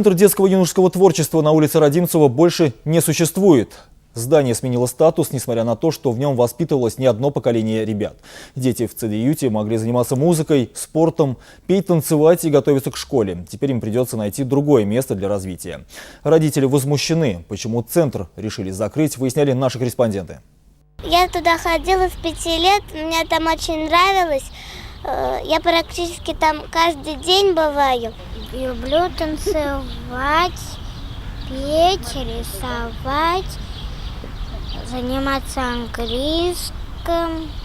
Центр детского и юношеского творчества на улице Родимцева больше не существует. Здание сменило статус, несмотря на то, что в нем воспитывалось не одно поколение ребят. Дети в ЦДЮте могли заниматься музыкой, спортом, петь, танцевать и готовиться к школе. Теперь им придется найти другое место для развития. Родители возмущены. Почему центр решили закрыть, выясняли наши корреспонденты. Я туда ходила с пяти лет, мне там очень нравилось. Э, Я практически там каждый день бываю. Люблю танцевать, петь, рисовать, заниматься английским.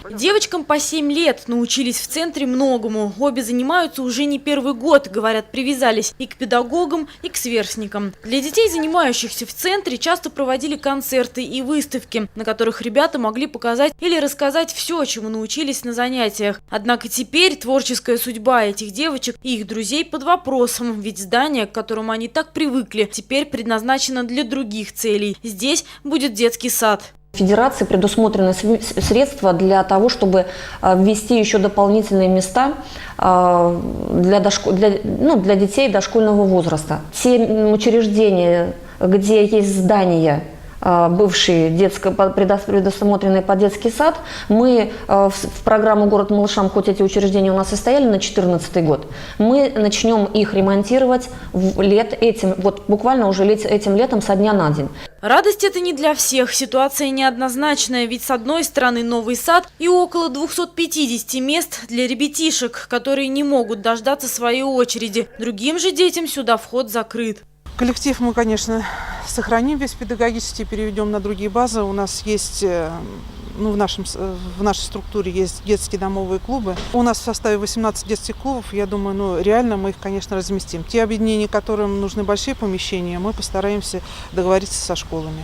Девочкам по 7 лет научились в центре многому. Обе занимаются уже не первый год, говорят, привязались и к педагогам, и к сверстникам. Для детей, занимающихся в центре, часто проводили концерты и выставки, на которых ребята могли показать или рассказать все, чему научились на занятиях. Однако теперь творческая судьба этих девочек и их друзей под вопросом, ведь здание, к которому они так привыкли, теперь предназначено для других целей. Здесь будет детский сад. Федерации предусмотрены средства для того, чтобы а, ввести еще дополнительные места а, для, дошко- для, ну, для детей дошкольного возраста. Те учреждения, где есть здания, а, бывшие детско, предусмотренные под детский сад, мы в, программу «Город малышам», хоть эти учреждения у нас и стояли на 2014 год, мы начнем их ремонтировать лет этим, вот буквально уже лет- этим летом со дня на день. Радость это не для всех. Ситуация неоднозначная, ведь с одной стороны новый сад и около 250 мест для ребятишек, которые не могут дождаться своей очереди. Другим же детям сюда вход закрыт. Коллектив мы, конечно, сохраним весь педагогический, переведем на другие базы. У нас есть, э, ну, в, нашем, э, в нашей структуре есть детские домовые клубы. У нас в составе 18 детских клубов, я думаю, ну, реально мы их, конечно, разместим. Те объединения, которым нужны большие помещения, мы постараемся договориться со школами.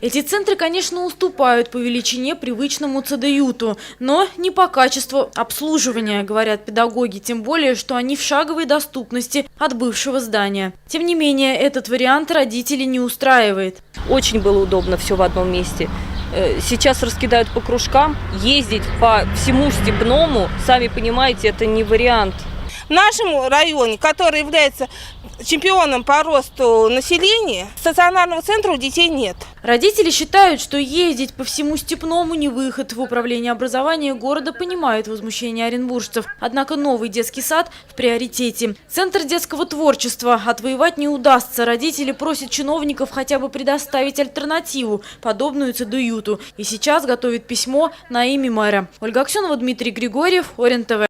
Эти центры, конечно, уступают по величине привычному ЦДЮТу, но не по качеству обслуживания, говорят педагоги, тем более, что они в шаговой доступности от бывшего здания. Тем не менее, этот вариант родителей не устраивает. Очень было удобно все в одном месте. Э, Сейчас раскидают по кружкам, ездить по всему степному, сами понимаете, это не вариант. В нашем районе, который является чемпионом по росту населения, стационарного центра у детей нет. Родители считают, что ездить по всему Степному не выход. В управлении образования города понимают возмущение оренбуржцев. Однако новый детский сад в приоритете. Центр детского творчества отвоевать не удастся. Родители просят чиновников хотя бы предоставить альтернативу, подобную ЦДЮТу. И сейчас готовит письмо на имя мэра. Ольга Аксенова, Дмитрий Григорьев, Орен ТВ.